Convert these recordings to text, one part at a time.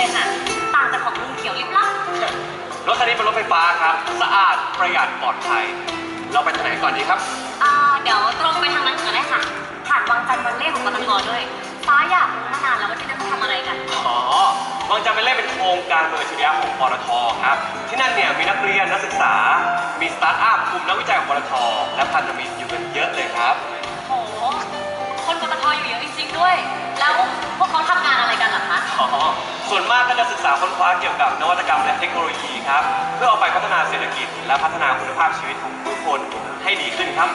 เลยค่ะ ต่างจากของลุงเขียวลิบลับรถคันนี้เป็นรถไฟฟ้าครับ สะอาดประหยัดปลอดภัย เราไปทางไหนก่อนดีครับ อ่าเดี๋ยวตรงไปทางนั้นก่อนได้ค่ะ ผ่านวังจันทร์วันเล่ของปตทด้วย ฟ้าอยากรู้มานานแล้วว่าที่นั่นเขาทำอะไรกัน อ๋อวังจันทร์เป็นเล่นเป็นโครงการเมืองชีวิตของปตทครับ ที่นั่นเนี่ยมีนักเรียนนักศึกษา มีสตาร์ทอัพกลุ่มนักวิจัยของปตทและพันธมิตรอยู่กันเยอะเลยครับโหคนปตทอยู่เยอะจริงๆด้วย แล้วพวกเขาทำงานอะไรกันเหรอคะ อ๋อ ส่วนมากก็จะศึกษาค้นคว้าเกี่ยวกับนวัตกรรมและเทคโนโลยีครับ เพื่อเอาไปพัฒนาเศรษฐกิจ และพัฒนาคุณภาพชีวิตของผู้คนให้ดีขึ้นครับ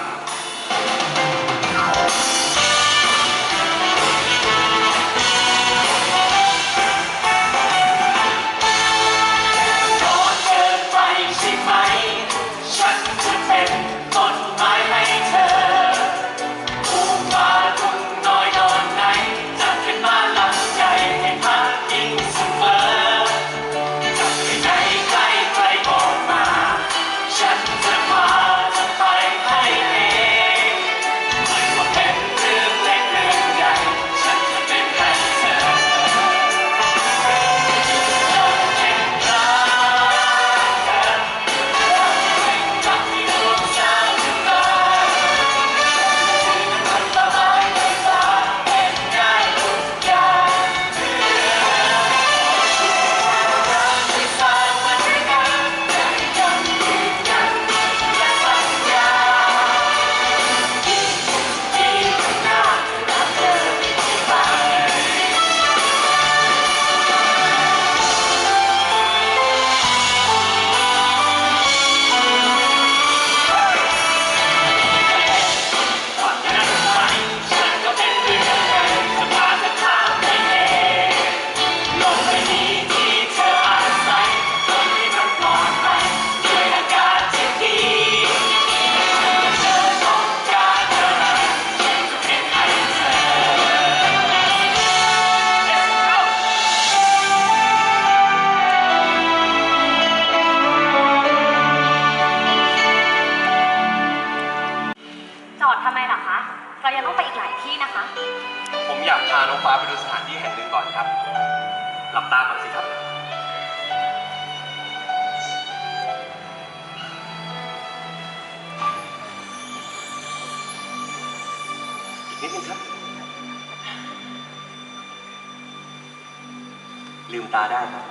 ตาได้ครับ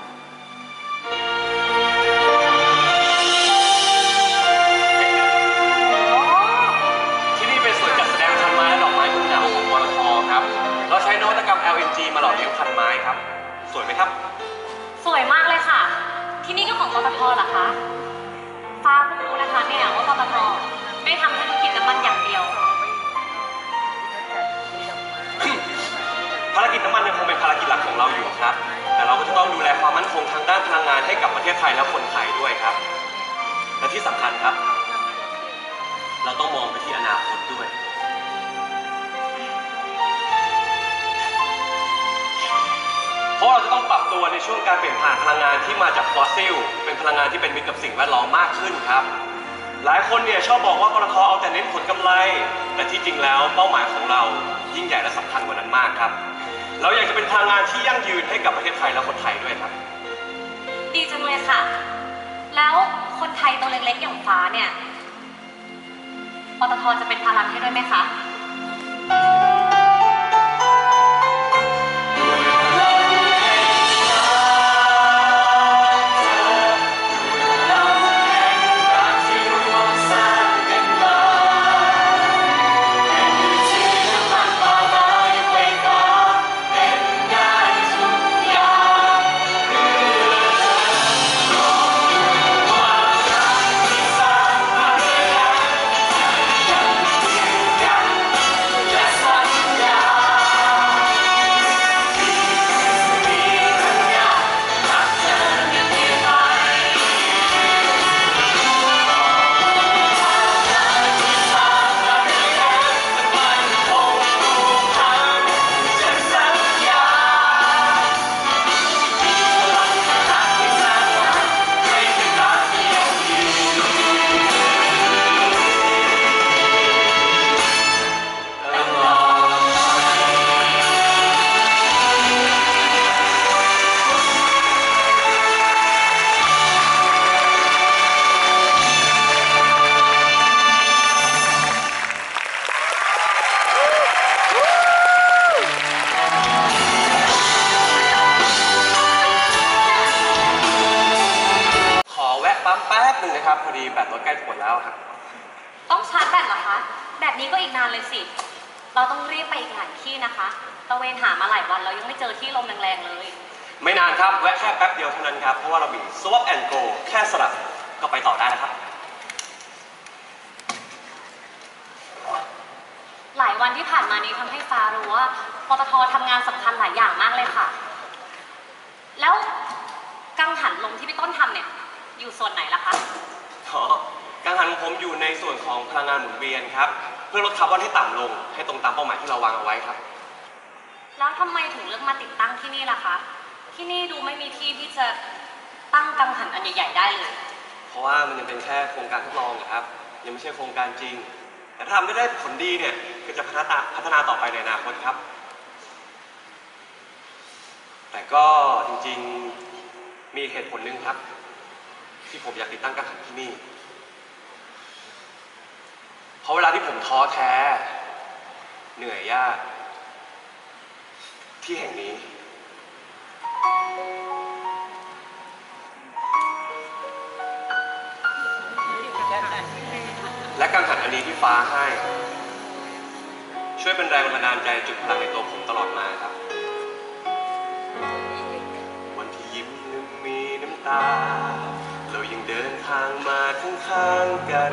ที่นี่เป็นส่วนจัดแสดงพันไม้และดอกไม้เมืองหนาวของปตทครับ เราใช้นวัตกรรม LNG มาหล่อเลี้ยงพันไม้ครับ สวยไหมครับ สวยมากเลยค่ะ ที่นี่ก็ของปตทเหรอคะฟ้าเพิ่งรู้นะคะเนี่ยว่าปตทไม่ได้ทำธุรกิจน้ำมันอย่างเดียว ภารกิจน้ำมันยังคงเป็นภารกิจหลักของเราอยู่ครับแต่ เราก็จะต้องดูแลความมั่นคงทางด้านพลังงานให้กับประเทศไทยและคนไทยด้วยครับ และที่สำคัญครับ เราต้องมองไปที่อนาคตด้วยเพราะเราจะต้องปรับตัวในช่วงการเปลี่ยนผ่านพลังงานที่มาจากฟอสซิล เป็นพลังงานที่เป็นมิตรกับสิ่งแวดล้อมมากขึ้นครับ หลายคนเนี่ยชอบบอกว่าปตทเอาแต่เน้นผลกำไร แต่ที่จริงแล้วเป้าหมายของเรายิ่งใหญ่และสำคัญกว่านั้นมากครับ เราอยากจะเป็นพลังงานที่ยั่งยืนให้กับประเทศไทยและคนไทยด้วยครับ ดีจังเลยค่ะ แล้วคนไทยตัวเล็กๆอย่างฟ้าเนี่ยปตทจะเป็นพลังให้ด้วยไหมคะ พอดีแบตรถใกล้จะหมดแล้วครับต้องชาร์จแบตเหรอคะ แบบนี้ก็อีกนานเลยสิ เราต้องรีบไปอีกหลายที่นะคะตะเวนหามาหลายวันเรายังไม่เจอที่ลมแรงๆเลย ไม่นานครับแวะแค่แป๊บเดียวเท่านั้นครับ เพราะว่าเรามี swap and go แค่สลับก็ไปต่อได้แล้วครับ หลายวันที่ผ่านมานี้ทำให้ฟ้ารู้ว่าปตททำงานสำคัญหลายอย่างมากเลยค่ะ แล้วกังหันลมที่พี่ต้นทำเนี่ย อยู่ส่วนไหนล่ะคะ อ๋อกังหันของผมอยู่ในส่วนของพลังงานหมุนเวียนครับ เพื่อลดคาร์บอนให้ต่ำลง ให้ตรงตามเป้าหมายที่เราวางเอาไว้ครับ แล้วทำไมถึงเลือกมาติดตั้งที่นี่ล่ะคะ ที่นี่ดูไม่มีที่ที่จะตั้งกังหันอันใหญ่ๆได้เลย เพราะว่ามันยังเป็นแค่โครงการทดลองนะครับ ยังไม่ใช่โครงการจริง แต่ถ้าทำได้ได้ผลดีเนี่ยก็จะพัฒนาพัฒนาต่อไปในอนาคตครับ แต่ก็จริงๆมีเหตุผลหนึ่งครับ ที่ผมอยากติดตั้งกังหันที่นี่ เพราะเวลาที่ผมท้อแท้ เหนื่อยยาก ที่แห่งนี้ และกังหันอันนี้ที่ฟ้าให้ ช่วยเป็นแรงบันดาลใจจุดพลังในตัวผมตลอดมาครับ วันที่ยิ้มนั้นมีน้ำตาางมาข้างๆกัน